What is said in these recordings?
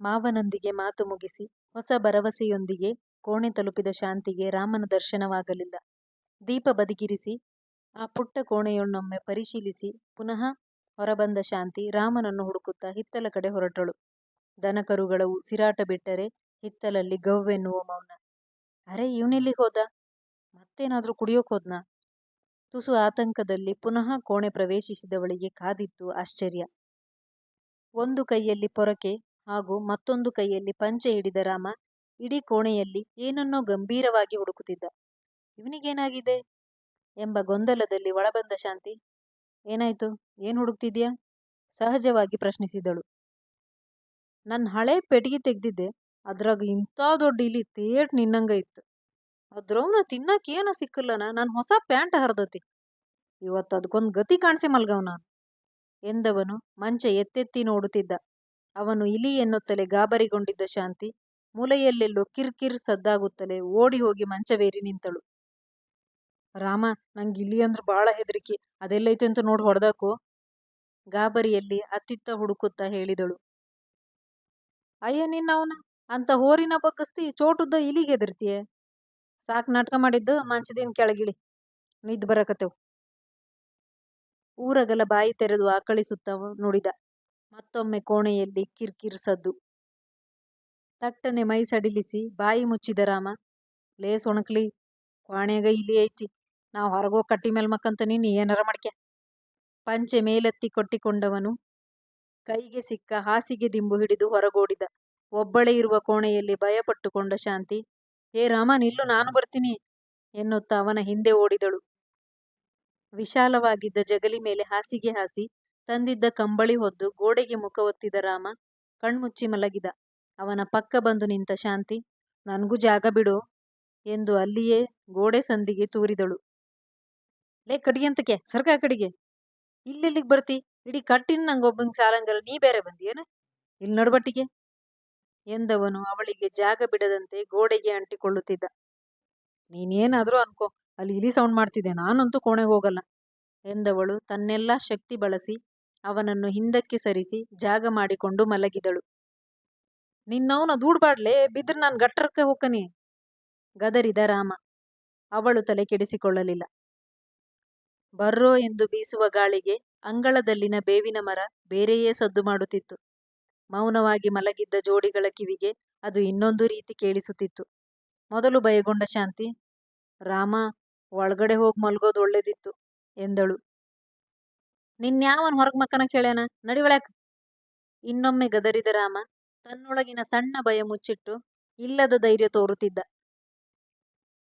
ಮಾವನೊಂದಿಗೆ ಮಾತು ಮುಗಿಸಿ ಹೊಸ ಭರವಸೆಯೊಂದಿಗೆ ಕೋಣೆ ತಲುಪಿದ ಶಾಂತಿಗೆ ರಾಮನ ದರ್ಶನವಾಗಲಿಲ್ಲ. ದೀಪ ಬದಿಗಿರಿಸಿ, ಆ ಪುಟ್ಟ ಕೋಣೆಯನ್ನೊಮ್ಮೆ ಪರಿಶೀಲಿಸಿ ಪುನಃ ಹೊರಬಂದ ಶಾಂತಿ ರಾಮನನ್ನು ಹುಡುಕುತ್ತಾ ಹಿತ್ತಲ ಕಡೆ ಹೊರಟಳು. ದನಕರುಗಳ ಉಸಿರಾಟ ಬಿಟ್ಟರೆ ಹಿತ್ತಲಲ್ಲಿ ಗವ್ವೆನ್ನುವ ಮೌನ. ಅರೇ, ಇವ್ನೆಲ್ಲಿಗ್ ಹೋದ? ಮತ್ತೇನಾದ್ರೂ ಕುಡಿಯೋಕ್ ಹೋದ್ನಾ? ತುಸು ಆತಂಕದಲ್ಲಿ ಪುನಃ ಕೋಣೆ ಪ್ರವೇಶಿಸಿದವಳಿಗೆ ಕಾದಿತ್ತು ಆಶ್ಚರ್ಯ. ಒಂದು ಕೈಯಲ್ಲಿ ಪೊರಕೆ ಹಾಗೂ ಮತ್ತೊಂದು ಕೈಯಲ್ಲಿ ಪಂಚೆ ಹಿಡಿದ ರಾಮ ಇಡೀ ಕೋಣೆಯಲ್ಲಿ ಏನನ್ನೋ ಗಂಭೀರವಾಗಿ ಹುಡುಕುತ್ತಿದ್ದ. ಇವನಿಗೇನಾಗಿದೆ ಎಂಬ ಗೊಂದಲದಲ್ಲಿ ಒಳಬಂದ ಶಾಂತಿ ಏನಾಯ್ತು? ಏನ್ ಹುಡುಕ್ತಿದ್ಯಾ? ಸಹಜವಾಗಿ ಪ್ರಶ್ನಿಸಿದಳು. ನನ್ನ ಹಳೆ ಪೆಟಿಗೆ ತೆಗ್ದಿದ್ದೆ ಅದ್ರಾಗ ಇಂಥ ದೊಡ್ಡ ಇಲಿ ತೇಟ್ ನಿನ್ನಂಗ ಇತ್ತು. ಅದ್ರವ್ನ ತಿನ್ನಕ್ ಏನ ಸಿಕ್ಕಲ್ಲನ ನಾನು ಹೊಸ ಪ್ಯಾಂಟ್ ಹರಿದತಿ ಇವತ್ತು ಅದ್ಕೊಂದ್ ಗತಿ ಕಾಣಿಸಿ ಮಲ್ಗವ್ನ ನಾನು ಎಂದವನು ಮಂಚ ಎತ್ತೆತ್ತಿ ನೋಡುತ್ತಿದ್ದ. ಅವನು ಇಲಿ ಎನ್ನುತ್ತಲೇ ಗಾಬರಿಗೊಂಡಿದ್ದ ಶಾಂತಿ ಮೂಲೆಯಲ್ಲೆಲ್ಲೋ ಕಿರ್ಕಿರ್ ಕಿರ್ ಸದ್ದಾಗುತ್ತಲೇ ಓಡಿ ಹೋಗಿ ಮಂಚವೇರಿ ನಿಂತಳು. ರಾಮ, ನಂಗೆ ಇಲಿ ಅಂದ್ರ ಹೆದರಿಕೆ, ಅದೆಲ್ಲೈತೆ ಅಂತ ನೋಡಿ ಹೊಡೆದಾಕು ಗಾಬರಿಯಲ್ಲಿ ಅತ್ತಿತ್ತ ಹುಡುಕುತ್ತಾ ಹೇಳಿದಳು. ಅಯ್ಯ ನಿನ್ನವ್ನ ಅಂತ ಹೋರಿನ ಬಗ್ಗಸ್ತಿ ಚೋಟುದ್ದ ಇಲಿಗೆ ಹೆದರ್ತೀಯೆ? ಸಾಕ್ ನಾಟಕ ಮಾಡಿದ್ದು, ಮಂಚದಿನ ಕೆಳಗಿಳಿ ನಿದ್ ಬರಕತ್ತೇವು ಊರಗಲ ಬಾಯಿ ತೆರೆದು ಆಕಳಿಸುತ್ತ ನುಡಿದ. ಮತ್ತೊಮ್ಮೆ ಕೋಣೆಯಲ್ಲಿ ಕಿರ್ಕಿರ್ ಕಿರ್ ಸದ್ದು. ತಟ್ಟನೆ ಮೈ ಸಡಿಲಿಸಿ ಬಾಯಿ ಮುಚ್ಚಿದ ರಾಮ, ಲೇ ಸೊಣಕ್ಲಿ, ಕ್ವಾಣ್ಯಾಗ ಇಲಿ ಐತಿ ನಾವ್ ಹೊರಗೋ ಕಟ್ಟಿಮೇಲ್ ಮಕ್ಕಂತ ನೀನು ಏನರ ಮಾಡ್ಕೆ ಪಂಚೆ ಮೇಲೆತ್ತಿ ಕೊಟ್ಟಿಕೊಂಡವನು ಕೈಗೆ ಸಿಕ್ಕ ಹಾಸಿಗೆ ದಿಂಬು ಹಿಡಿದು ಹೊರಗೋಡಿದ. ಒಬ್ಬಳೇ ಇರುವ ಕೋಣೆಯಲ್ಲಿ ಭಯಪಟ್ಟುಕೊಂಡ ಶಾಂತಿ, ಹೇ ರಾಮ, ನಿಲ್ಲು, ನಾನು ಬರ್ತೀನಿ ಎನ್ನುತ್ತಾ ಅವನ ಹಿಂದೆ ಓಡಿದಳು. ವಿಶಾಲವಾಗಿದ್ದ ಜಗಲಿ ಮೇಲೆ ಹಾಸಿಗೆ ಹಾಸಿ ತಂದಿದ್ದ ಕಂಬಳಿ ಹೊದ್ದು ಗೋಡೆಗೆ ಮುಖ ಒತ್ತಿದ ರಾಮ ಕಣ್ಮುಚ್ಚಿ ಮಲಗಿದ. ಅವನ ಪಕ್ಕ ಬಂದು ನಿಂತ ಶಾಂತಿ, ನನಗೂ ಜಾಗ ಬಿಡು ಎಂದು ಅಲ್ಲಿಯೇ ಗೋಡೆ ಸಂದಿಗೆ ತೂರಿದಳು. ಲೇ ಕಟಗಿಯಂತಕೆ ಸರ್ಕ ಕಡಿಗೆ ಇಲ್ಲೆಲ್ಲಿಗ್ ಬರ್ತಿ ಇಡೀ ಕಟ್ಟಿನ ನಂಗೊಬ್ಬಂಗ ಸಾಲಂಗಿಲ್ಲ, ನೀ ಬ್ಯಾರೆ ಬಂದಿಯೇನ ಇಲ್ಲಿ ನಡಬಟ್ಟಿಗೆ ಎಂದವನು ಅವಳಿಗೆ ಜಾಗ ಬಿಡದಂತೆ ಗೋಡೆಗೆ ಅಂಟಿಕೊಳ್ಳುತ್ತಿದ್ದ. ನೀನೇನಾದ್ರೂ ಅನ್ಕೋ, ಅಲ್ಲಿ ಇಲಿ ಸೌಂಡ್ ಮಾಡ್ತಿದ್ದೆ, ನಾನಂತೂ ಕೋಣೆಗೆ ಹೋಗಲ್ಲ ಎಂದವಳು ತನ್ನೆಲ್ಲ ಶಕ್ತಿ ಬಳಸಿ ಅವನನ್ನು ಹಿಂದಕ್ಕೆ ಸರಿಸಿ ಜಾಗ ಮಾಡಿಕೊಂಡು ಮಲಗಿದಳು. ನಿನ್ನವನ ದೂಡ್ಬಾಡ್ಲೆ ಬಿದ್ರ ನಾನ್ ಗಟ್ಟರಕ್ಕೆ ಹೋಗನಿ ಗದರಿದ ರಾಮ. ಅವಳು ತಲೆ ಕೆಡಿಸಿಕೊಳ್ಳಲಿಲ್ಲ. ಬರ್ರೋ ಎಂದು ಬೀಸುವ ಗಾಳಿಗೆ ಅಂಗಳದಲ್ಲಿನ ಬೇವಿನ ಮರ ಬೇರೆಯೇ ಸದ್ದು ಮಾಡುತ್ತಿತ್ತು. ಮೌನವಾಗಿ ಮಲಗಿದ್ದ ಜೋಡಿಗಳ ಕಿವಿಗೆ ಅದು ಇನ್ನೊಂದು ರೀತಿ ಕೇಳಿಸುತ್ತಿತ್ತು. ಮೊದಲು ಭಯಗೊಂಡ ಶಾಂತಿ, ರಾಮ, ಒಳಗಡೆ ಹೋಗಿ ಮಲಗೋದು ಒಳ್ಳೆದಿತ್ತು, ಎಂದಳು. ನಿನ್ಯಾವನ್ ಹೊರಗ್ ಮಕ್ಕನ ಕೇಳೇನ ನಡಿವಳಕ್ ಇನ್ನೊಮ್ಮೆ ಗದರಿದ ರಾಮ ತನ್ನೊಳಗಿನ ಸಣ್ಣ ಭಯ ಮುಚ್ಚಿಟ್ಟು ಇಲ್ಲದ ಧೈರ್ಯ ತೋರುತ್ತಿದ್ದ.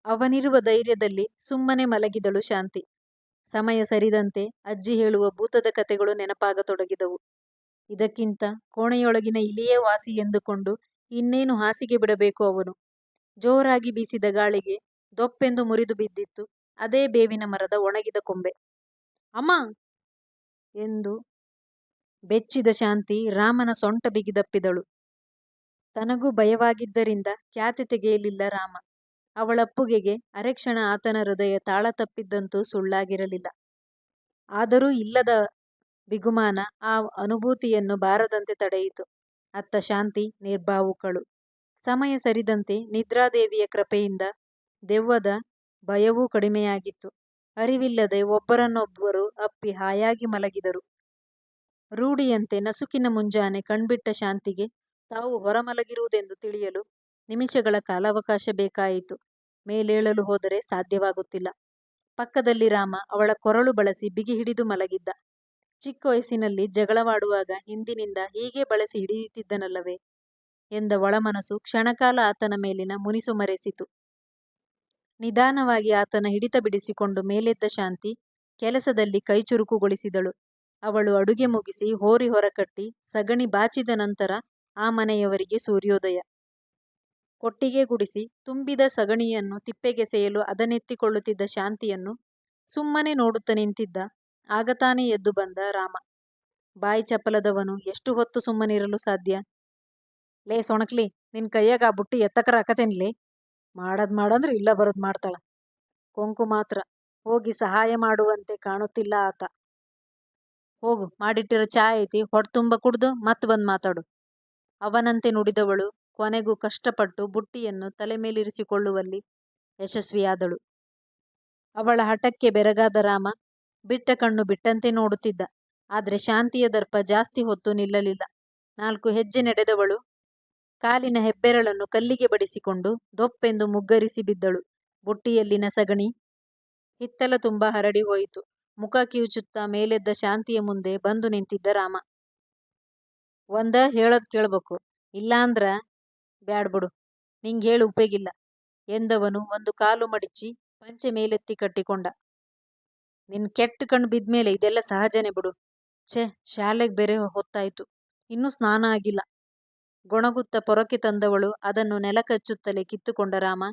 ಅವನಿರುವ ಧೈರ್ಯದಲ್ಲಿ ಸುಮ್ಮನೆ ಮಲಗಿದಳು ಶಾಂತಿ. ಸಮಯ ಸರಿದಂತೆ ಅಜ್ಜಿ ಹೇಳುವ ಭೂತದ ಕಥೆಗಳು ನೆನಪಾಗತೊಡಗಿದವು. ಇದಕ್ಕಿಂತ ಕೋಣೆಯೊಳಗಿನ ಇಲಿಯೇ ವಾಸಿ ಎಂದುಕೊಂಡು ಇನ್ನೇನು ಹಾಸಿಗೆ ಬಿಡಬೇಕು ಅವನು. ಜೋರಾಗಿ ಬೀಸಿದ ಗಾಳಿಗೆ ದೊಪ್ಪೆಂದು ಮುರಿದು ಬಿದ್ದಿತ್ತು ಅದೇ ಬೇವಿನ ಮರದ ಒಣಗಿದ ಕೊಂಬೆ. ಅಮ್ಮಾ ಎಂದು ಬೆಚ್ಚಿದ ಶಾಂತಿ ರಾಮನ ಸೊಂಟ ಬಿಗಿದಪ್ಪಿದಳು. ತನಗೂ ಭಯವಾಗಿದ್ದರಿಂದ ಖ್ಯಾತಿ ತೆಗೆಯಲಿಲ್ಲ ರಾಮ. ಅವಳಪ್ಪುಗೆಗೆ ಅರೆಕ್ಷಣ ಆತನ ಹೃದಯ ತಾಳ ತಪ್ಪಿದ್ದಂತೂ ಸುಳ್ಳಾಗಿರಲಿಲ್ಲ. ಆದರೂ ಇಲ್ಲದ ಬಿಗುಮಾನ ಆ ಅನುಭೂತಿಯನ್ನು ಬಾರದಂತೆ ತಡೆಯಿತು. ಅತ್ತ ಶಾಂತಿ ನಿರ್ಭಾವುಕಳು. ಸಮಯ ಸರಿದಂತೆ ನಿದ್ರಾದೇವಿಯ ಕೃಪೆಯಿಂದ ದೆವ್ವದ ಭಯವೂ ಕಡಿಮೆಯಾಗಿತ್ತು. ಅರಿವಿಲ್ಲದೆ ಒಬ್ಬರನ್ನೊಬ್ಬರು ಅಪ್ಪಿ ಹಾಯಾಗಿ ಮಲಗಿದರು. ರೂಢಿಯಂತೆ ನಸುಕಿನ ಮುಂಜಾನೆ ಕಣ್ಬಿಟ್ಟ ಶಾಂತಿಗೆ ತಾವು ಹೊರಮಲಗಿರುವುದೆಂದು ತಿಳಿಯಲು ನಿಮಿಷಗಳ ಕಾಲಾವಕಾಶ ಬೇಕಾಯಿತು. ಮೇಲೇಳಲು ಹೋದರೆ ಸಾಧ್ಯವಾಗುತ್ತಿಲ್ಲ. ಪಕ್ಕದಲ್ಲಿ ರಾಮ ಅವಳ ಕೊರಳು ಬಳಸಿ ಬಿಗಿ ಹಿಡಿದು ಮಲಗಿದ್ದ. ಚಿಕ್ಕ ವಯಸ್ಸಿನಲ್ಲಿ ಜಗಳವಾಡುವಾಗ ಹಿಂದಿನಿಂದ ಹೀಗೇ ಬಳಸಿ ಹಿಡಿಯುತ್ತಿದ್ದನಲ್ಲವೇ ಎಂದ ಒಳಮನಸ್ಸು ಕ್ಷಣಕಾಲ ಆತನ ಮೇಲಿನ ಮುನಿಸು ಮರೆಸಿತು. ನಿಧಾನವಾಗಿ ಆತನ ಹಿಡಿತ ಬಿಡಿಸಿಕೊಂಡು ಮೇಲೆದ್ದ ಶಾಂತಿ ಕೆಲಸದಲ್ಲಿ ಕೈ ಚುರುಕುಗೊಳಿಸಿದಳು. ಅವಳು ಅಡುಗೆ ಮುಗಿಸಿ ಹೋರಿ ಹೊರಕಟ್ಟಿ ಸಗಣಿ ಬಾಚಿದ ನಂತರ ಆ ಮನೆಯವರಿಗೆ ಸೂರ್ಯೋದಯ. ಕೊಟ್ಟಿಗೆ ಗುಡಿಸಿ ತುಂಬಿದ ಸಗಣಿಯನ್ನು ತಿಪ್ಪೆಗೆಸೆಯಲು ಅದನ್ನೆತ್ತಿಕೊಳ್ಳುತ್ತಿದ್ದ ಶಾಂತಿಯನ್ನು ಸುಮ್ಮನೆ ನೋಡುತ್ತ ನಿಂತಿದ್ದ. ಆಗತಾನೆ ಎದ್ದು ಬಂದ ರಾಮ. ಬಾಯಿ ಚಪಲದವನು ಎಷ್ಟು ಹೊತ್ತು ಸುಮ್ಮನಿರಲು ಸಾಧ್ಯ? ಲೇ ಸೊಣಕ್ಲಿ, ನಿನ್ ಕೈಯಾಗ ಆ ಬುಟ್ಟಿ ಎತ್ತಕರ ಆಕತೇನ್ಲೇ ಮಾಡದ್ ಮಾಡಂದ್ರ ಇಲ್ಲ ಬರದ್ ಮಾಡ್ತಾಳ. ಕೊಂಕು ಮಾತ್ರ, ಹೋಗಿ ಸಹಾಯ ಮಾಡುವಂತೆ ಕಾಣುತ್ತಿಲ್ಲ ಆತ. ಹೋಗು, ಮಾಡಿಟ್ಟಿರೋ ಚಾ ಐತಿ ಹೊಟ್ತುಂಬ ಕುಡ್ದು ಮತ್ ಬಂದ್ ಮಾತಾಡು. ಅವನಂತೆ ನುಡಿದವಳು, ಕೊನೆಗೂ ಕಷ್ಟಪಟ್ಟು ಬುಟ್ಟಿಯನ್ನು ತಲೆ ಮೇಲಿರಿಸಿಕೊಳ್ಳುವಲ್ಲಿ ಯಶಸ್ವಿಯಾದಳು. ಅವಳ ಹಠಕ್ಕೆ ಬೆರಗಾದ ರಾಮ, ಬಿಟ್ಟ ಕಣ್ಣು ಬಿಟ್ಟಂತೆ ನೋಡುತ್ತಿದ್ದ. ಆದ್ರೆ ಶಾಂತಿಯ ದರ್ಪ ಜಾಸ್ತಿ ಹೊತ್ತು ನಿಲ್ಲಲಿಲ್ಲ. ನಾಲ್ಕು ಹೆಜ್ಜೆ ನಡೆದವಳು ಕಾಲಿನ ಹೆಬ್ಬೆರಳನ್ನು ಕಲ್ಲಿಗೆ ಬಡಿಸಿಕೊಂಡು ದೊಪ್ಪೆಂದು ಮುಗ್ಗರಿಸಿ ಬಿದ್ದಳು. ಬುಟ್ಟಿಯಲ್ಲಿನ ಸಗಣಿ ಹಿತ್ತಲ ತುಂಬ ಹರಡಿ ಹೋಯಿತು. ಮುಖ ಕಿವುಚುತ್ತಾ ಮೇಲೆದ್ದ ಶಾಂತಿಯ ಮುಂದೆ ಬಂದು ನಿಂತಿದ್ದ ರಾಮ. ಒಂದ ಹೇಳದ್ ಕೇಳ್ಬೇಕು ಇಲ್ಲಾಂದ್ರ ಬ್ಯಾಡ್ಬಿಡು ನಿಂಗ್ ಹೇಳಿ ಉಪಯೋಗಿಲ್ಲ ಎಂದವನು ಒಂದು ಕಾಲು ಮಡಿಚಿ ಪಂಚೆ ಮೇಲೆತ್ತಿ ಕಟ್ಟಿಕೊಂಡ. ನಿನ್ ಕೆಟ್ಟ ಕಣ್ ಬಿದ್ಮೇಲೆ ಇದೆಲ್ಲ ಸಹಜನೇ ಬಿಡು. ಛೆ, ಶಾಲೆಗ್ ಬೇರೆ ಹೊತ್ತಾಯ್ತು. ಇನ್ನೂ ಸ್ನಾನ ಆಗಿಲ್ಲ. ಗೊಣಗುತ್ತಾ ಪೊರಕೆ ತಂದವಳು ಅದನ್ನು ನೆಲಕಚ್ಚುತ್ತಲೇ ಕಿತ್ತುಕೊಂಡ ರಾಮ,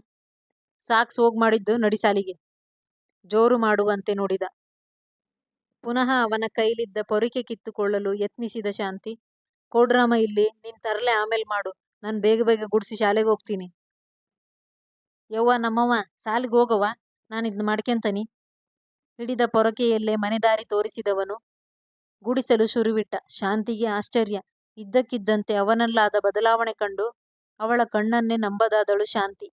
ಸಾಕ್ಸ್ ಹೋಗ್ ಮಾಡಿದ್ದು ನಡಿ ಸಾಲಿಗೆ. ಜೋರು ಮಾಡುವಂತೆ ನೋಡಿದ ಪುನಃ ಅವನ ಕೈಲಿದ್ದ ಪೊರಿಕೆ ಕಿತ್ತುಕೊಳ್ಳಲು ಯತ್ನಿಸಿದ ಶಾಂತಿ ಕೋಡ್ರಾಮ ಇಲ್ಲಿ, ನಿನ್ ತರಲೆ ಆಮೇಲೆ ಮಾಡು, ನಾನ್ ಬೇಗ ಬೇಗ ಗುಡಿಸಿ ಶಾಲೆಗೆ ಹೋಗ್ತೀನಿ. ಯವ್ವ ನಮ್ಮವ್ವ, ಸಾಲಿಗೆ ಹೋಗವ್ವ, ನಾನು ಇದ್ನ ಮಾಡ್ಕೆಂತನಿ. ಹಿಡಿದ ಪೊರಕೆಯಲ್ಲೇ ಮನೆದಾರಿ ತೋರಿಸಿದವನು ಗುಡಿಸಲು ಶುರುವಿಟ್ಟ. ಶಾಂತಿಗೆ ಆಶ್ಚರ್ಯ. ಇದ್ದಕ್ಕಿದ್ದಂತೆ ಅವನಲ್ಲಾದ ಬದಲಾವಣೆ ಕಂಡು ಅವಳ ಕಣ್ಣನ್ನೇ ನಂಬದಾದಳು ಶಾಂತಿ.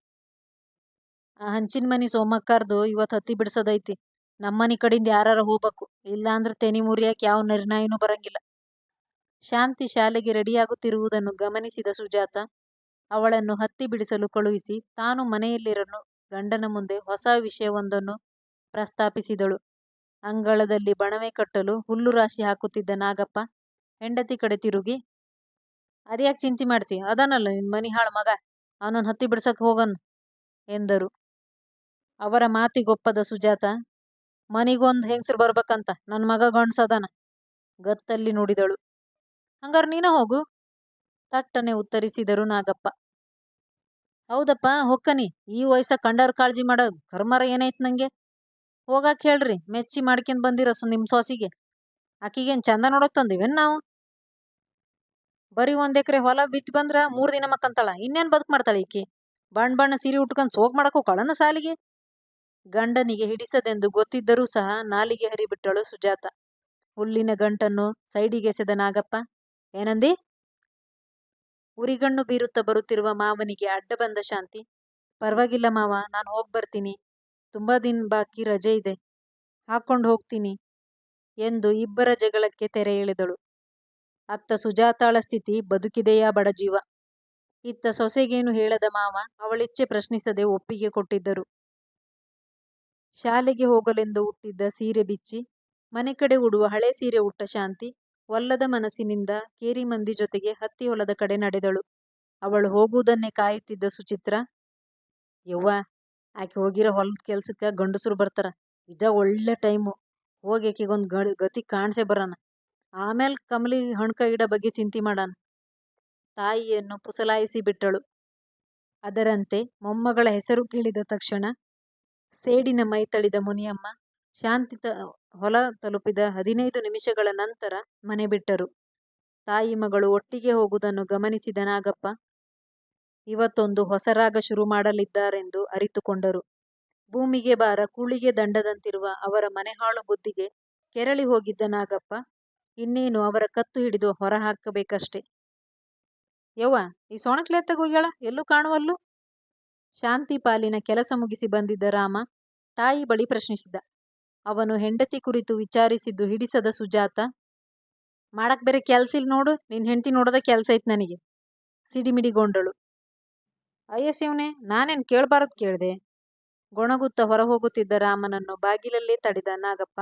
ಆ ಹಂಚಿನ್ಮನಿ ಸೋಮಕ್ಕಾರ್ದು ಇವತ್ ಹತ್ತಿ ಬಿಡಸದೈತಿ. ನಮ್ಮನಿ ಕಡಿಂದ ಯಾರರ ಹೋಬೇಕು ಇಲ್ಲಾಂದ್ರ ತೆನಿ ಮುರಿಯಕ್ ಯಾವ ನಿರ್ಣಯನೂ ಬರಂಗಿಲ್ಲ. ಶಾಂತಿ ಶಾಲೆಗೆ ರೆಡಿಯಾಗುತ್ತಿರುವುದನ್ನು ಗಮನಿಸಿದ ಸುಜಾತ ಅವಳನ್ನು ಹತ್ತಿ ಬಿಡಿಸಲು ಕಳುಹಿಸಿ ತಾನು ಮನೆಯಲ್ಲಿರಲು ಗಂಡನ ಮುಂದೆ ಹೊಸ ವಿಷಯವೊಂದನ್ನು ಪ್ರಸ್ತಾಪಿಸಿದಳು. ಅಂಗಳದಲ್ಲಿ ಬಣವೆ ಕಟ್ಟಲು ಹುಲ್ಲು ರಾಶಿ ಹಾಕುತ್ತಿದ್ದ ನಾಗಪ್ಪ ಹೆಂಡತಿ ಕಡೆ ತಿರುಗಿ ಅದ್ಯಾಕ್ ಚಿಂತೆ ಮಾಡ್ತಿ ಅದಾನಲ್ಲ ನಿನ್ ಹಾಳು ಮಗ ಅವನನ್ನು ಹತ್ತಿ ಬಿಡ್ಸಕ್ಕೆ ಹೋಗನ್ ಎಂದರು. ಅವರ ಮಾತಿಗೊಪ್ಪದ ಸುಜಾತ, ಮನಿಗೊಂದ್ ಹೆಂಗ್ಸ್ರ್ ಬರ್ಬೇಕಂತ ನನ್ನ ಮಗ ಗಂಡ್ಸದಾನ ಗತ್ತಲ್ಲಿ ನುಡಿದಳು. ಹಂಗಾರೆ ನೀನ ಹೋಗು ತಟ್ಟನೆ ಉತ್ತರಿಸಿದರು ನಾಗಪ್ಪ. ಹೌದಪ್ಪ, ಹೊಕ್ಕನಿ ಈ ವಯಸ್ಸ ಕಂಡರ್ ಕಾಳಜಿ ಮಾಡೋ ಕರ್ಮರ ಏನೈತ್ ನಂಗೆ. ಹೋಗಾಕ್ ಹೇಳ್ರಿ ಮೆಚ್ಚಿ ಮಾಡ್ಕೊಂಡ್ ಬಂದಿರಸು ನಿಮ್ಮ ಸೊಸಿಗೆ. ಆಕಿಗೇನು ಚಂದ ನೋಡಕ್ ತಂದಿವೇನು ನಾವು. ಬರಿ ಎಕರೆ ಹೊಲ ಬಿತ್ ಬಂದ್ರ ಮೂರ್ ದಿನ ಮಕ್ಕಂತಾಳ ಇನ್ನೇನ್ ಬದುಕ್ ಮಾಡ್ತಾಳ ಈಕಿ. ಬಣ್ಣ ಬಣ್ಣ ಸೀರಿ ಉಟ್ಕೊಂಡ್ ಸೋಗ್ ಮಾಡಕ್ ಹೋಗ್ಕಳನ ಸಾಲಿಗೆ. ಗಂಡನಿಗೆ ಹಿಡಿಸದೆಂದು ಗೊತ್ತಿದ್ದರೂ ಸಹ ನಾಲಿಗೆ ಹರಿಬಿಟ್ಟಳು ಸುಜಾತ. ಹುಲ್ಲಿನ ಗಂಟನ್ನು ಸೈಡಿಗೆಸೆದ ನಾಗಪ್ಪ, ಏನಂದಿ. ಉರಿಗಣ್ಣು ಬೀರುತ್ತಾ ಬರುತ್ತಿರುವ ಮಾವನಿಗೆ ಅಡ್ಡ ಬಂದ ಶಾಂತಿ ಪರ್ವಾಗಿಲ್ಲ ಮಾವ, ನಾನ್ ಹೋಗ್ಬರ್ತೀನಿ. ತುಂಬಾ ದಿನ ಬಾಕಿ ರಜೆ ಇದೆ. ಹಾಕೊಂಡು ಹೋಗ್ತೀನಿ ಎಂದು ಇಬ್ಬರ ಜಗಳಕ್ಕೆ ತೆರೆ ಎಳೆದಳು. ಅತ್ತ ಸುಜಾತಾಳ ಸ್ಥಿತಿ ಬದುಕಿದೆಯಾ ಬಡಜೀವ. ಇತ್ತ ಸೊಸೆಗೇನು ಹೇಳದ ಮಾವ ಅವಳಿಚ್ಛೆ ಪ್ರಶ್ನಿಸದೆ ಒಪ್ಪಿಗೆ ಕೊಟ್ಟಿದ್ದರು. ಶಾಲೆಗೆ ಹೋಗಲೆಂದು ಉಟ್ಟಿದ್ದ ಸೀರೆ ಬಿಚ್ಚಿ ಮನೆಕಡೆ ಉಡುವ ಹಳೇ ಸೀರೆ ಉಟ್ಟ ಶಾಂತಿ, ಒಲ್ಲದ ಮನಸ್ಸಿನಿಂದ ಕೇರಿಮಂದಿ ಜೊತೆಗೆ ಹತ್ತಿ ಹೊಲದ ಕಡೆ ನಡೆದಳು. ಅವಳು ಹೋಗುವುದನ್ನೇ ಕಾಯುತ್ತಿದ್ದ ಸುಚಿತ್ರ, ಯವ್ವಾ, ಆಕೆ ಹೋಗಿರ ಹೊಲದ ಕೆಲ್ಸಕ್ಕ ಗಂಡಸರು ಬರ್ತಾರ ಇದ ಒಳ್ಳೆ ಟೈಮು ಹೋಗಿ ಆಕಿಗೊಂದ್ ಗತಿ ಕಾಣ್ಸೇ ಬರಾನ ಆಮ್ಯಾಲ್ ಕಮಲಿ ಹಣ್ಕ ಇಡ ಬಗ್ಗೆ ಚಿಂತೆ ಮಾಡಾನ. ತಾಯಿಯನ್ನು ಪುಸಲಾಯಿಸಿ ಬಿಟ್ಟಳು. ಅದರಂತೆ ಮೊಮ್ಮಗಳ ಹೆಸರು ಕೇಳಿದ ತಕ್ಷಣ ಸೇಡಿನ ಮೈ ತಳಿದ ಮುನಿಯಮ್ಮ ಶಾಂತಿ ಹೊಲ ತಲುಪಿದ ಹದಿನೈದು ನಿಮಿಷಗಳ ನಂತರ ಮನೆ ಬಿಟ್ಟರು. ತಾಯಿ ಮಗಳು ಒಟ್ಟಿಗೆ ಹೋಗುವುದನ್ನು ಗಮನಿಸಿದ ನಾಗಪ್ಪ ಇವತ್ತೊಂದು ಹೊಸ ರಾಗ ಶುರು ಮಾಡಲಿದ್ದಾರೆಂದು ಅರಿತುಕೊಂಡರು. ಭೂಮಿಗೆ ಬಾರ ಕೂಳಿಗೆ ದಂಡದಂತಿರುವ ಅವರ ಮನೆಹಾಳು ಬುದ್ಧಿಗೆ ಕೆರಳಿ ಹೋಗಿದ್ದ ನಾಗಪ್ಪ ಇನ್ನೇನು ಅವರ ಕತ್ತು ಹಿಡಿದು ಹೊರ ಹಾಕಬೇಕಷ್ಟೆ. ಯವ್ವ, ಈ ಹೋಗ್ಯಾಳ ಎಲ್ಲೂ ಕಾಣುವಲ್ಲು. ಶಾಂತಿ ಪಾಲಿನ ಕೆಲಸ ಮುಗಿಸಿ ಬಂದಿದ್ದ ರಾಮ ತಾಯಿ ಬಳಿ ಪ್ರಶ್ನಿಸಿದ. ಅವನು ಹೆಂಡತಿ ಕುರಿತು ವಿಚಾರಿಸಿದ್ದು ಹಿಡಿಸದ ಸುಜಾತ, ಮಾಡಕ್ ಬೇರೆ ಇಲ್ಲಿ ನೋಡು, ನಿನ್ ಹೆಂಡ್ತಿ ನೋಡದ ಕೆಲ್ಸೈತ್ ನನಗೆ ಸಿಡಿಮಿಡಿಗೊಂಡಳು. ಅಯ್ಯ ಶಿವ್ನೇ ನಾನೇನ್ ಕೇಳ್ಬಾರದ್ ಕೇಳ್ದೆ. ಗೊಣಗುತ್ತಾ ಹೊರಹೋಗುತ್ತಿದ್ದ ರಾಮನನ್ನು ಬಾಗಿಲಲ್ಲೇ ತಡೆದ ನಾಗಪ್ಪ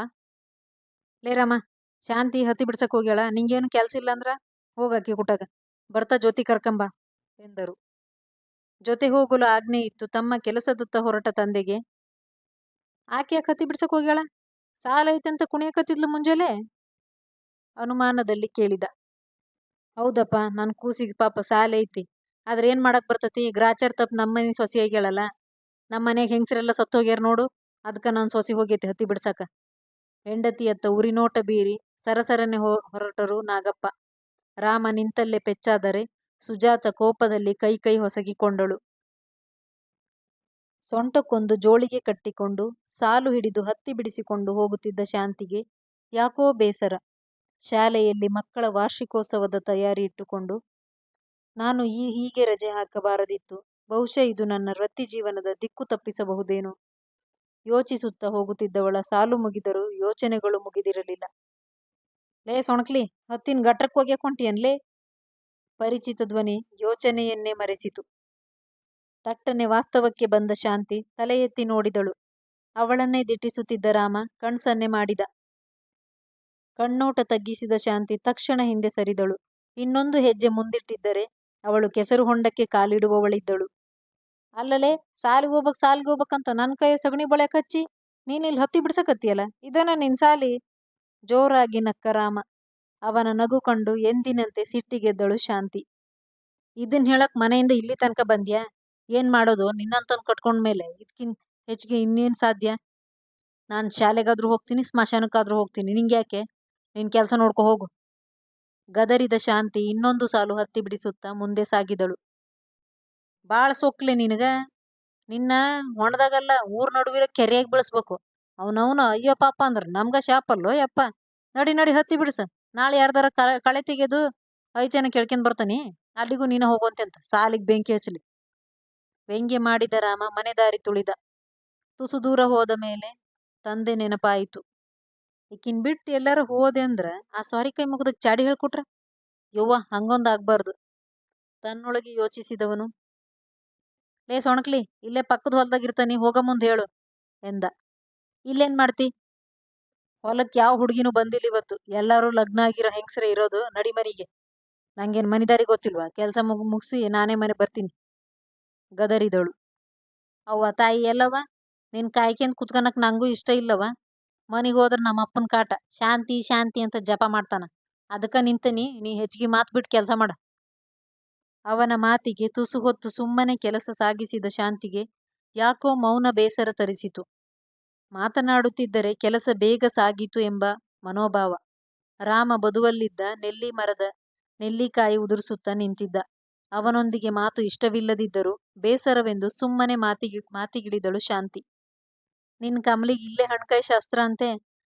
ಲೇ ರಾಮ ಶಾಂತಿ ಹತ್ತಿ ಬಿಡ್ಸಕ್ ಹೋಗ್ಯಾಳ, ನಿಂಗೇನು ಕೆಲ್ಸ ಇಲ್ಲ ಅಂದ್ರ ಹೋಗಾಕಿ ಕುಟಗ ಬರ್ತಾ ಜ್ಯೋತಿ ಕರ್ಕಂಬ ಎಂದರು. ಜೊತೆ ಹೋಗಲು ಆಜ್ಞೆ ಇತ್ತು, ತಮ್ಮ ಕೆಲಸದತ್ತ ಹೊರಟ ತಂದೆಗೆ ಆಕೆ ಹತ್ತಿ ಬಿಡ್ಸಕ್ ಹೋಗ್ಯಾಳ ಸಾಲ ಐತಂತ ಕುಣಿಯಕತ್ತಿದ್ಲು ಮುಂಜಾನೆ ಅನುಮಾನದಲ್ಲಿ ಕೇಳಿದ. ಹೌದಪ್ಪ, ನನ್ ಕೂಸಿಗೆ ಪಾಪ ಸಾಲ ಐತಿ, ಆದ್ರ ಏನ್ ಮಾಡಕ್ ಬರ್ತತಿ ಗ್ರಾಚಾರ್ ತಪ್ಪ ನಮ್ಮನೆ ಸೊಸಿ ಆಗ್ಯಾಳಲ್ಲ. ನಮ್ಮ ಮನೆಗೆ ಹೆಂಗಸರೆಲ್ಲ ಸತ್ತೋಗ್ಯಾರ ನೋಡು ಅದಕ್ಕೆ ನಾನು ಸೊಸಿ ಹೋಗೈತಿ ಹತ್ತಿ ಬಿಡ್ಸಕ ಹೆಂಡತಿ ಅತ್ತ ಉರಿನೋಟ ಬೀರಿ ಸರಸರನೆ ಹೊರಟರು ನಾಗಪ್ಪ. ರಾಮ ನಿಂತಲ್ಲೇ ಪೆಚ್ಚಾದರೆ ಸುಜಾತ ಕೋಪದಲ್ಲಿ ಕೈ ಕೈ ಹೊಸಗಿಕೊಂಡಳು ಸೊಂಟಕ್ಕೊಂದು ಜೋಳಿಗೆ ಕಟ್ಟಿಕೊಂಡು ಸಾಲು ಹಿಡಿದು ಹತ್ತಿ ಬಿಡಿಸಿಕೊಂಡು ಹೋಗುತ್ತಿದ್ದ ಶಾಂತಿಗೆ ಯಾಕೋ ಬೇಸರ. ಶಾಲೆಯಲ್ಲಿ ಮಕ್ಕಳ ವಾರ್ಷಿಕೋತ್ಸವದ ತಯಾರಿ ಇಟ್ಟುಕೊಂಡು, ನಾನು ಈ ಹೀಗೆ ರಜೆ ಹಾಕಬಾರದಿತ್ತು ಬಹುಶಃ ಇದು ನನ್ನ ವೃತ್ತಿ ಜೀವನದ ದಿಕ್ಕು ತಪ್ಪಿಸಬಹುದೇನೋ ಯೋಚಿಸುತ್ತಾ ಹೋಗುತ್ತಿದ್ದವಳ ಸಾಲು ಮುಗಿದರೂ ಯೋಚನೆಗಳು ಮುಗಿದಿರಲಿಲ್ಲ ಲೇ ಸೊಣಕ್ಲಿ, ಹತ್ತಿನ ಗಟ್ರಕ್ಕೆ ಹೋಗ್ಯಾಕ ಹೊಂಟಿಯನ್ಲೇ ಪರಿಚಿತ ಧ್ವನಿ ಯೋಚನೆಯನ್ನೇ ಮರೆಸಿತು. ತಟ್ಟನೆ ವಾಸ್ತವಕ್ಕೆ ಬಂದ ಶಾಂತಿ ತಲೆ ಎತ್ತಿ ನೋಡಿದಳು. ಅವಳನ್ನೇ ದಿಟ್ಟಿಸುತ್ತಿದ್ದ ರಾಮ ಕಣ್ಸನ್ನೆ ಮಾಡಿದ. ಕಣ್ಣೋಟ ತಗ್ಗಿಸಿದ ಶಾಂತಿ ತಕ್ಷಣ ಹಿಂದೆ ಸರಿದಳು. ಇನ್ನೊಂದು ಹೆಜ್ಜೆ ಮುಂದಿಟ್ಟಿದ್ದರೆ ಅವಳು ಕೆಸರು ಹೊಂಡಕ್ಕೆ ಕಾಲಿಡುವವಳಿದ್ದಳು. ಅಲ್ಲಲೇ ಸಾಲಿಗೆ ಹೋಗ್ಬೇಕ್ ಸಾಲಿಗೆ ಹೋಗ್ಬೇಕಂತ ನನ್ನ ಕೈ ಸಗಣಿ ಬಳೆ ಕಚ್ಚಿ ಇಲ್ಲಿ ಹತ್ತಿ ಬಿಡ್ಸಕತ್ತಿಯಲ್ಲ? ಇದನ್ನ ನಿನ್ ಸಾಲಿ ಜೋರಾಗಿ ನಕ್ಕ ರಾಮ ಅವನ ನಗು ಕಂಡು ಎಂದಿನಂತೆ ಸಿಟ್ಟಿಗೆದ್ದಳು ಶಾಂತಿ. ಇದನ್ ಹೇಳಕ್ ಮನೆಯಿಂದ ಇಲ್ಲಿ ತನಕ ಬಂದ್ಯಾ? ಏನ್ ಮಾಡೋದು? ನಿನ್ನಂತನ್ ಕಟ್ಕೊಂಡ್ಮೇಲೆ ಇದಕ್ಕಿನ್ ಹೆಚ್ಚಿಗೆ ಇನ್ನೇನ್ ಸಾಧ್ಯ? ನಾನು ಶಾಲೆಗಾದ್ರೂ ಹೋಗ್ತೀನಿ, ಸ್ಮಶಾನಕ್ಕಾದ್ರೂ ಹೋಗ್ತೀನಿ. ನಿಂಗ್ಯಾಕೆ? ನಿನ್ ಕೆಲಸ ನೋಡ್ಕೊ ಹೋಗು. ಗದರಿದ ಶಾಂತಿ ಇನ್ನೊಂದು ಸಾಲು ಹತ್ತಿ ಬಿಡಿಸುತ್ತಾ ಮುಂದೆ ಸಾಗಿದಳು. ಬಾಳ ಸೊಕ್ಲೆ ನಿನಗ. ನಿನ್ನ ಹೊಣದಾಗಲ್ಲ ಊರ್ ನಡುವಿರ ಕೆರೆಯಾಗಿ ಬೆಳೆಸ್ಬೇಕು. ಅವನವನು, ಅಯ್ಯೋ ಪಾಪ ಅಂದ್ರೆ, ನಮ್ಗ ಶಾಪಲ್ಲೋ ಯಪ್ಪ, ನಡಿ ನಡಿ, ಹತ್ತಿ ಬಿಡಿಸ. ನಾಳೆ ಯಾರ್ದಾರ ಕಳೆ ತೆಗೆದು ಐತೇನ ಕೇಳ್ಕೊಂಡ್ ಬರ್ತಾನಿ, ಅಲ್ಲಿಗೂ ನೀನ ಹೋಗುವಂತೆ ಅಂತ ಸಾಲಿಗೆ ಬೆಂಕಿ ಹಚ್ಚಲಿ. ವ್ಯಂಗ್ಯ ಮಾಡಿದ ರಾಮ ಮನೆ ದಾರಿ ತುಳಿದ. ತುಸು ದೂರ ಹೋದ ಮೇಲೆ ತಂದೆ ನೆನಪಾಯಿತು. ಈಕಿನ್ ಬಿಟ್ಟು ಎಲ್ಲಾರು ಹೋದೆ ಅಂದ್ರ, ಆ ಸಾರಿ ಕೈ ಮುಗ್ದಕ್ ಚಾಡಿ ಹೇಳ್ಕೊಟ್ರ? ಯವ್ವ, ಹಂಗೊಂದ್ ಆಗ್ಬಾರ್ದು. ತನ್ನೊಳಗೆ ಯೋಚಿಸಿದವನು, ಲೇ ಸೊಣಕ್ಲಿ, ಇಲ್ಲೇ ಪಕ್ಕದ ಹೊಲ್ದಾಗ ಇರ್ತನಿ ಹೋಗ ಮುಂದ್ ಹೇಳು, ಎಂದ. ಇಲ್ಲೇನ್ ಮಾಡ್ತಿ? ಹೊಲಕ್ ಯಾವ ಹುಡುಗಿನೂ ಬಂದಿಲ್ಲ ಇವತ್ತು. ಎಲ್ಲರೂ ಲಗ್ನ ಆಗಿರೋ ಹೆಂಗಸ್ರೆ ಇರೋದು ನಡಿ ಮರಿಗೆ ನಂಗೇನ್ ಮನಿದಾರಿ ಗೊತ್ತಿಲ್ವಾ? ಕೆಲಸ ಮುಗ್ ಮುಗಿಸಿ ನಾನೇ ಮನೆ ಬರ್ತೀನಿ. ಗದರಿದಳು ಅವ್ವ, ತಾಯಿ ಎಲ್ಲವ? ನಿನ್ ಕಾಯ್ಕೆಂದ್ ಕುತ್ಕನಕ್ ನಂಗೂ ಇಷ್ಟ ಇಲ್ಲವ? ಮನಿಗ್ ಹೋದ್ರೆ ನಮ್ಮ ಅಪ್ಪನ ಕಾಟ. ಶಾಂತಿ ಶಾಂತಿ ಅಂತ ಜಪ ಮಾಡ್ತಾನ. ಅದಕ್ಕ ನಿಂತನಿ, ನೀ ಹೆಚ್ಚಿಗೆ ಮಾತು ಬಿಟ್ಟು ಕೆಲಸ ಮಾಡ. ಅವನ ಮಾತಿಗೆ ತುಸು ಹೊತ್ತು ಸುಮ್ಮನೆ ಕೆಲಸ ಸಾಗಿಸಿದ ಶಾಂತಿಗೆ ಯಾಕೋ ಮೌನ ಬೇಸರ ತರಿಸಿತು. ಮಾತನಾಡುತ್ತಿದ್ದರೆ ಕೆಲಸ ಬೇಗ ಸಾಗೀತು ಎಂಬ ಮನೋಭಾವ. ರಾಮ ಬದುವಲ್ಲಿದ್ದ, ನೆಲ್ಲಿ ಮರದ ನೆಲ್ಲಿಕಾಯಿ ಉದುರಿಸುತ್ತಾ ನಿಂತಿದ್ದ. ಅವನೊಂದಿಗೆ ಮಾತು ಇಷ್ಟವಿಲ್ಲದಿದ್ದರೂ ಬೇಸರವೆಂದು ಸುಮ್ಮನೆ ಮಾತಿಗಿ, ಮಾತಿಗಿಳಿದಳು ಶಾಂತಿ. ನಿನ್ ಕಮಲಿಗೆ ಇಲ್ಲೇ ಹಣ್ಕಾಯಿ ಶಾಸ್ತ್ರ ಅಂತೆ?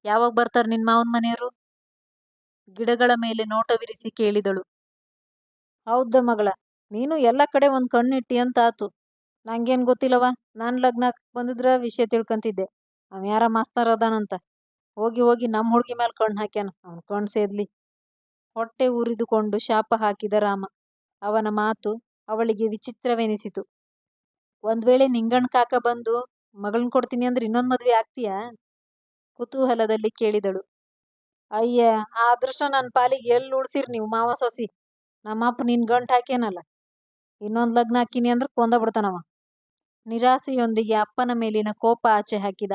ಯಾವಾಗ ಬರ್ತಾರ ನಿನ್ ಮಾವನ್ ಮನೆಯವರು? ಗಿಡಗಳ ಮೇಲೆ ನೋಟವಿರಿಸಿ ಕೇಳಿದಳು. ಹೌದ ಮಗಳ, ನೀನು ಎಲ್ಲ ಕಡೆ ಒಂದ್ ಕಣ್ಣಿಟ್ಟಿ ಅಂತ ಆತು ನಂಗೇನ್ ಗೊತ್ತಿಲ್ಲವ ನಾನ್ ಲಗ್ನ ಬಂದಿದ್ರ ವಿಷಯ ತಿಳ್ಕಂತಿದ್ದೆ. ಅವ್ ಯಾರ ಮಾಸ್ತರ್ ಅದಾನಂತ? ಹೋಗಿ ಹೋಗಿ ನಮ್ಮ ಹುಡುಗಿ ಮೇಲೆ ಕಣ್ಣು ಹಾಕ್ಯಾನ. ಅವನ್ ಕಣ್ಣು ಸೇದ್ಲಿ. ಹೊಟ್ಟೆ ಉರಿದುಕೊಂಡು ಶಾಪ ಹಾಕಿದ ರಾಮ. ಅವನ ಮಾತು ಅವಳಿಗೆ ವಿಚಿತ್ರವೆನಿಸಿತು. ಒಂದು ವೇಳೆ ನಿಂಗಣ್ಣ ಕಾಕ ಬಂದು ಮಗಳನ್ನ ಕೊಡ್ತೀನಿ ಅಂದ್ರೆ ಇನ್ನೊಂದ್ ಮದುವೆ ಆಗ್ತೀಯಾ? ಕುತೂಹಲದಲ್ಲಿ ಕೇಳಿದಳು. ಅಯ್ಯ, ಆ ಅದೃಷ್ಟ ನನ್ನ ಪಾಲಿಗೆ ಎಲ್ಲಿ ಉಳ್ಸಿರ್ ನೀವು ಮಾವ ಸೊಸಿ? ನಮ್ಮಪ್ಪ ನಿನ್ ಗಂಟ್ ಹಾಕೇನಲ್ಲ ಇನ್ನೊಂದ್ ಲಗ್ನ ಹಾಕಿನಿ ಅಂದ್ರೆ ಕೊಂದ ಬಿಡ್ತಾನವ. ನಿರಾಸೆಯೊಂದಿಗೆ ಅಪ್ಪನ ಮೇಲಿನ ಕೋಪ ಆಚೆ ಹಾಕಿದ.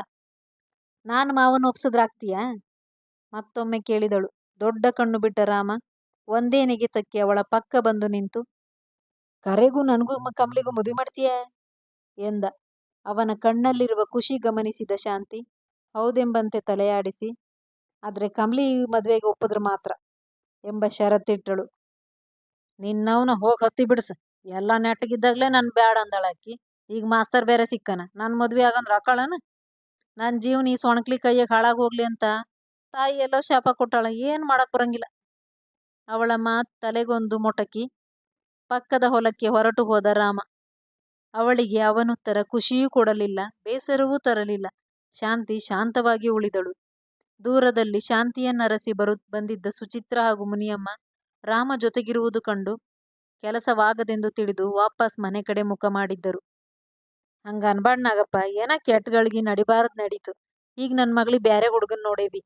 ನಾನು ಮಾವನ ಒಪ್ಸಿದ್ರಾಗ್ತೀಯಾ ಮತ್ತೊಮ್ಮೆ ಕೇಳಿದಳು. ದೊಡ್ಡ ಕಣ್ಣು ಬಿಟ್ಟ ರಾಮ, ಒಂದೇ ನೆಗೆತಕ್ಕೆ ಅವಳ ಪಕ್ಕ ಬಂದು ನಿಂತು, ಕರೆಗೂ ನನಗೂ ಕಮಲಿಗೂ ಮದುವೆ ಮಾಡ್ತೀಯ? ಎಂದ. ಅವನ ಕಣ್ಣಲ್ಲಿರುವ ಖುಷಿ ಗಮನಿಸಿದ ಶಾಂತಿ ಹೌದೆಂಬಂತೆ ತಲೆಯಾಡಿಸಿ, ಆದರೆ ಕಮಲಿ ಮದುವೆಗೆ ಒಪ್ಪಿದ್ರೆ ಮಾತ್ರ ಎಂಬ ಷರತ್ತಿಟ್ಟಳು. ನಿನ್ನವನ ಹೋಗಿ ಹತ್ತಿ ಬಿಡ್ಸ. ಎಲ್ಲ ನೆಟ್ಟಗಿದ್ದಾಗಲೇ ನಾನು ಬ್ಯಾಡ ಅಂದಳಾಕಿ. ಈಗ ಮಾಸ್ತರ್ ಬೇರೆ ಸಿಕ್ಕನ. ನಾನು ಮದುವೆ ಆಗಂದ್ರೆ ಅಕ್ಕಳನ ನನ್ ಜೀವನ ಈ ಸೊಣಕ್ಲಿ ಕೈಯಾಗ ಹಾಳಾಗ್ ಹೋಗ್ಲಿ ಅಂತ ತಾಯಿ ಎಲ್ಲೋ ಶಾಪ ಕೊಟ್ಟಾಳ, ಏನು ಮಾಡಕ್ ಬರಂಗಿಲ್ಲ. ಅವಳ ಮಾತು ತಲೆಗೊಂದು ಮೊಟಕಿ, ಪಕ್ಕದ ಹೊಲಕ್ಕೆ ಹೊರಟು ಹೋದ ರಾಮ. ಅವಳಿಗೆ ಅವನುತ್ತರ ಖುಷಿಯೂ ಕೊಡಲಿಲ್ಲ, ಬೇಸರವೂ ತರಲಿಲ್ಲ. ಶಾಂತಿ ಶಾಂತವಾಗಿ ಉಳಿದಳು. ದೂರದಲ್ಲಿ ಶಾಂತಿಯನ್ನರಸಿ ಬರು, ಬಂದಿದ್ದ ಸುಚಿತ್ರ ಹಾಗೂ ಮುನಿಯಮ್ಮ ರಾಮ ಜೊತೆಗಿರುವುದು ಕಂಡು ಕೆಲಸವಾಗದೆಂದು ತಿಳಿದು ವಾಪಸ್ ಮನೆ ಕಡೆ ಮುಖ ಮಾಡಿದ್ದರು. ಹಂಗ ಅನ್ಬಾರ್ದ್ ನಾಗಪ್ಪ ಏನ ಕೆಟ್ಟಗಳಿಗೆ ನಡಿಬಾರದ್ ನಡೀತು. ಈಗ ನನ್ನ ಮಗಳಿಗೆ ಬೇರೆ ಹುಡುಗನ್ ನೋಡೇವಿ.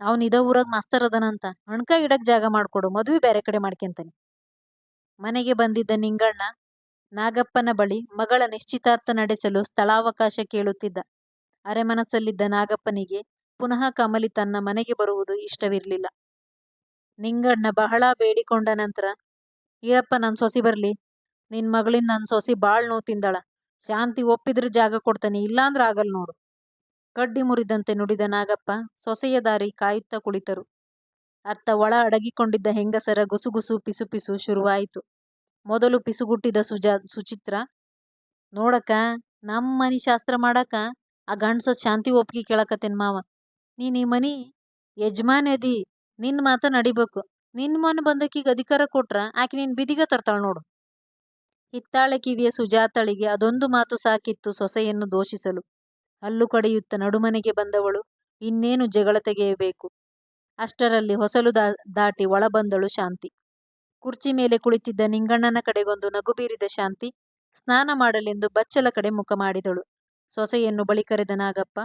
ಅವ್ನ ಇದೇ ಊರಾಗ ಮಾಸ್ತರ್ ಅದನಂತ. ಅಣ್ಕ ಇಡಕ್ ಜಾಗ ಮಾಡಿಕೊಡು. ಮದುವೆ ಬೇರೆ ಕಡೆ ಮಾಡ್ಕೊಂತಾನೆ. ಮನೆಗೆ ಬಂದಿದ್ದ ನಿಂಗಣ್ಣ, ನಾಗಪ್ಪನ ಬಳಿ ಮಗಳ ನಿಶ್ಚಿತಾರ್ಥ ನಡೆಸಲು ಸ್ಥಳಾವಕಾಶ ಕೇಳುತ್ತಿದ್ದ. ಅರೆಮನಸ್ಸಲ್ಲಿದ್ದ ನಾಗಪ್ಪನಿಗೆ ಪುನಃ ಕಮಲಿ ತನ್ನ ಮನೆಗೆ ಬರುವುದು ಇಷ್ಟವಿರಲಿಲ್ಲ. ನಿಂಗಣ್ಣ ಬಹಳ ಬೇಡಿಕೊಂಡ ನಂತರ, ಈರಪ್ಪ, ನನ್ ಸೊಸಿ ಬರಲಿ. ನಿನ್ ಮಗಳಿಂದ ನನ್ ಸೊಸಿ ಬಾಳ್ ನೋವು ತಿಂದಾಳ. ಶಾಂತಿ ಒಪ್ಪಿದ್ರೆ ಜಾಗ ಕೊಡ್ತಾನೆ, ಇಲ್ಲಾಂದ್ರ ಆಗಲ್ ನೋಡು. ಕಡ್ಡಿ ಮುರಿದಂತೆ ನುಡಿದ ನಾಗಪ್ಪ ಸೊಸೆಯ ದಾರಿ ಕಾಯುತ್ತಾ ಕುಳಿತರು. ಅತ್ತ ಒಳ ಅಡಗಿಕೊಂಡಿದ್ದ ಹೆಂಗಸರ ಗುಸುಗುಸು ಪಿಸುಪಿಸು ಶುರುವಾಯಿತು. ಮೊದಲು ಪಿಸುಗುಟ್ಟಿದ ಸುಜಾ, ಸುಚಿತ್ರ, ನೋಡಕ್ಕ ನಮ್ಮ ಮನಿ ಶಾಸ್ತ್ರ ಮಾಡಾಕ ಆ ಗಂಡ್ಸ ಶಾಂತಿ ಒಪ್ಪಿಗೆ ಕೇಳಕತ್ತೇನ್ ಮಾವ. ನೀನ್ ಈ ಮನಿ ಯಜಮಾನ್ ಅದಿ ನಿನ್ ಮಾತ ನಡಿಬೇಕು. ನಿನ್ ಮನ್ ಬಂದಕ್ಕಿಗೆ ಅಧಿಕಾರ ಕೊಟ್ರ, ಆಕೆ ನಿನ್ ಬಿದಿಗ ತರ್ತಾಳ ನೋಡು. ಹಿತ್ತಾಳೆ ಕಿವಿಯ ಸುಜಾತಳಿಗೆ ಅದೊಂದು ಮಾತು ಸಾಕಿತ್ತು ಸೊಸೆಯನ್ನು ದೋಷಿಸಲು. ಹಲ್ಲು ಕಡಿಯುತ್ತ ನಡುಮನೆಗೆ ಬಂದವಳು, ಇನ್ನೇನು ಜಗಳ ತೆಗೆಯಬೇಕು? ಅಷ್ಟರಲ್ಲಿ ಹೊಸಲು ದಾ, ದಾಟಿ ಒಳ ಬಂದಳು ಶಾಂತಿ. ಕುರ್ಚಿ ಮೇಲೆ ಕುಳಿತಿದ್ದ ನಿಂಗಣ್ಣನ ಕಡೆಗೊಂದು ನಗು ಬೀರಿದ ಶಾಂತಿ ಸ್ನಾನ ಮಾಡಲೆಂದು ಬಚ್ಚಲ ಕಡೆ ಮುಖ ಮಾಡಿದಳು. ಸೊಸೆಯನ್ನು ಬಳಿ ಕರೆದ ನಾಗಪ್ಪ,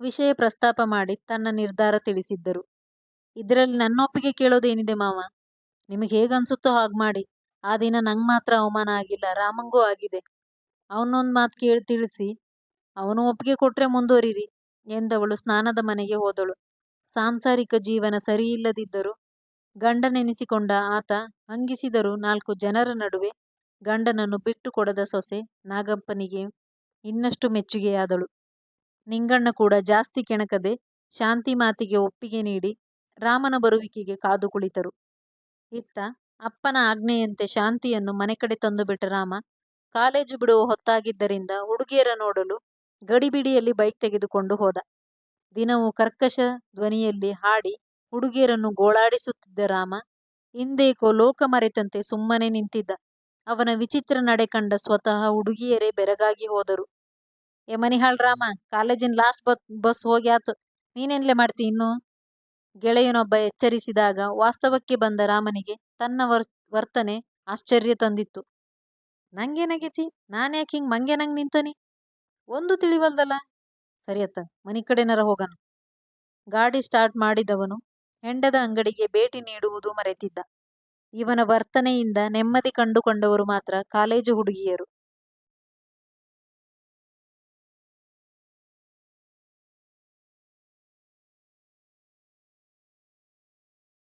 ವಿಷಯ ಪ್ರಸ್ತಾಪ ಮಾಡಿ ತನ್ನ ನಿರ್ಧಾರ ತಿಳಿಸಿದ್ದರು. ಇದರಲ್ಲಿ ನನ್ನೊಪ್ಪಿಗೆ ಕೇಳೋದೇನಿದೆ ಮಾವ? ನಿಮಗೆ ಹೇಗನ್ಸುತ್ತೋ ಹಾಗೆ ಮಾಡಿ. ಆ ದಿನ ನಂಗೆ ಮಾತ್ರ ಅವಮಾನ ಆಗಿಲ್ಲ, ರಾಮಂಗೂ ಆಗಿದೆ. ಅವನೊಂದು ಮಾತು ಕೇಳಿ ತಿಳಿಸಿ. ಅವನು ಒಪ್ಪಿಗೆ ಕೊಟ್ರೆ ಮುಂದುವರಿರಿ ಎಂದವಳು ಸ್ನಾನದ ಮನೆಗೆ ಹೋದಳು. ಸಾಂಸಾರಿಕ ಜೀವನ ಸರಿಯಿಲ್ಲದಿದ್ದರೂ ಗಂಡನೆನಿಸಿಕೊಂಡ ಆತ ಹಂಗಿಸಿದರೂ ನಾಲ್ಕು ಜನರ ನಡುವೆ ಗಂಡನನ್ನು ಬಿಟ್ಟು ಕೊಡದ ಸೊಸೆ ನಾಗಪ್ಪನಿಗೆ ಇನ್ನಷ್ಟು ಮೆಚ್ಚುಗೆಯಾದಳು. ನಿಂಗಣ್ಣ ಕೂಡ ಜಾಸ್ತಿ ಕೆಣಕದೆ ಶಾಂತಿ ಮಾತಿಗೆ ಒಪ್ಪಿಗೆ ನೀಡಿ ರಾಮನ ಬರುವಿಕೆಗೆ ಕಾದು ಕುಳಿತರು. ಇತ್ತ ಅಪ್ಪನ ಆಜ್ಞೆಯಂತೆ ಶಾಂತಿಯನ್ನು ಮನೆ ಕಡೆ ತಂದುಬಿಟ್ಟ ರಾಮ, ಕಾಲೇಜು ಬಿಡುವ ಹೊತ್ತಾಗಿದ್ದರಿಂದ ಹುಡುಗಿಯರ ನೋಡಲು ಗಡಿಬಿಡಿಯಲ್ಲಿ ಬೈಕ್ ತೆಗೆದುಕೊಂಡು ಹೋದ. ದಿನವೂ ಕರ್ಕಶ ಧ್ವನಿಯಲ್ಲಿ ಹಾಡಿ ಹುಡುಗಿಯರನ್ನು ಗೋಳಾಡಿಸುತ್ತಿದ್ದ ರಾಮ, ಹಿಂದೇಕೋ ಲೋಕ ಮರೆತಂತೆ ಸುಮ್ಮನೆ ನಿಂತಿದ್ದ. ಅವನ ವಿಚಿತ್ರ ನಡೆ ಕಂಡ ಸ್ವತಃ ಹುಡುಗಿಯರೇ ಬೆರಗಾಗಿ ಹೋದರು. ಏ ಮನಿಹಾಳ್ ರಾಮ, ಕಾಲೇಜಿನ ಲಾಸ್ಟ್ ಬಸ್ ಬಸ್ ಹೋಗ್ಯಾತು ನೀನೆನ್ಲೆ ಮಾಡ್ತಿ ಇನ್ನು? ಗೆಳೆಯನೊಬ್ಬ ಎಚ್ಚರಿಸಿದಾಗ ವಾಸ್ತವಕ್ಕೆ ಬಂದ ರಾಮನಿಗೆ ತನ್ನ ವರ್, ವರ್ತನೆ ಆಶ್ಚರ್ಯ ತಂದಿತ್ತು. ನಂಗೇನಾಗೈತಿ? ನಾನ್ಯಾಕೆ ಹಿಂಗ್ ಮಂಗೇನಂಗ್ ನಿಂತನಿ? ಒಂದು ತಿಳಿವಲ್ದಲ್ಲ. ಸರಿಯತ್ತ ಮನಿ ಕಡೆನರ ಹೋಗಣ. ಗಾಡಿ ಸ್ಟಾರ್ಟ್ ಮಾಡಿದವನು ಹೆಂಡದ ಅಂಗಡಿಗೆ ಭೇಟಿ ನೀಡುವುದು ಮರೆತಿದ್ದ. ಇವನ ವರ್ತನೆಯಿಂದ ನೆಮ್ಮದಿ ಕಂಡುಕೊಂಡವರು ಮಾತ್ರ ಕಾಲೇಜು ಹುಡುಗಿಯರು.